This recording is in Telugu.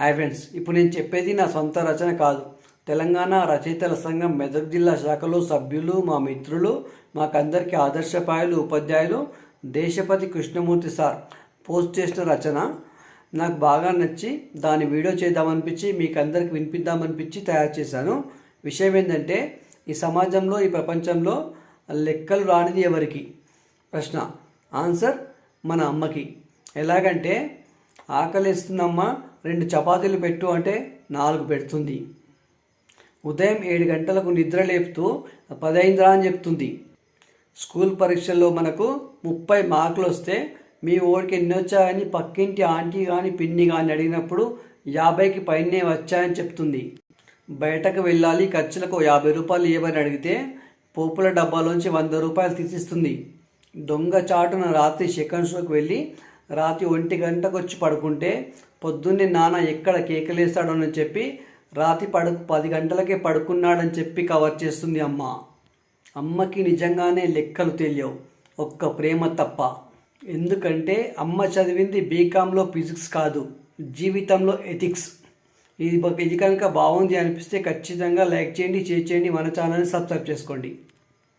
హాయ్ ఫ్రెండ్స్ ఇప్పుడు నేను చెప్పేది నా సొంత రచన కాదు. తెలంగాణ రచయితల సంఘం మెదక్ జిల్లా శాఖలో సభ్యులు మా మిత్రులు మాకందరికీ ఆదర్శపాయలు ఉపాధ్యాయులు దేశపతి కృష్ణమూర్తి సార్. పోస్ట్ చేసిన రచన నాకు బాగా నచ్చి దాని వీడియో చేద్దామనిపించి మీకు అందరికి వినిపిద్దామనిపించి తయారు చేశాను. విషయం ఏంటంటే ఈ సమాజంలో ఈ ప్రపంచంలో లెక్కలు రానిది ఎవరికి? ప్రశ్న. ఆన్సర్ మన అమ్మకి. ఎలాగంటే ఆకలిస్తుందమ్మా రెండు చపాతీలు పెట్టు అంటే నాలుగు పెడుతుంది. ఉదయం ఏడు గంటలకు నిద్ర లేపుతూ పదైందిరా అని చెప్తుంది. స్కూల్ పరీక్షల్లో మనకు ముప్పై మార్కులు వస్తే మీ ఓడికి ఎన్ని వచ్చాయని పక్కింటి ఆంటీ కానీ పిన్ని కానీ అడిగినప్పుడు యాభైకి పైనే వచ్చాయని చెప్తుంది. బయటకు వెళ్ళాలి ఖర్చులకు యాభై రూపాయలు ఇవ్వని అడిగితే పోపుల డబ్బాలోంచి వంద రూపాయలు తీసిస్తుంది. దొంగ చాటున రాత్రి సెకండ్ షోకి వెళ్ళి రాత్రి ఒంటి గంటకు వచ్చి పడుకుంటే పొద్దున్నే నాన్న ఎక్కడ కేకలేస్తాడని చెప్పి రాత్రి పడు పది గంటలకే పడుకున్నాడని చెప్పి కవర్ చేస్తుంది అమ్మ. అమ్మకి నిజంగానే లెక్కలు తెలియవు. ఒక్క ప్రేమ తప్ప. ఎందుకంటే అమ్మ చదివింది బీకామ్లో ఫిజిక్స్ కాదు జీవితంలో ఎథిక్స్. ఇది ఇది కనుక బాగుంది అనిపిస్తే ఖచ్చితంగా లైక్ చేయండి షేర్ చేయండి మన ఛానల్ని సబ్స్క్రైబ్ చేసుకోండి.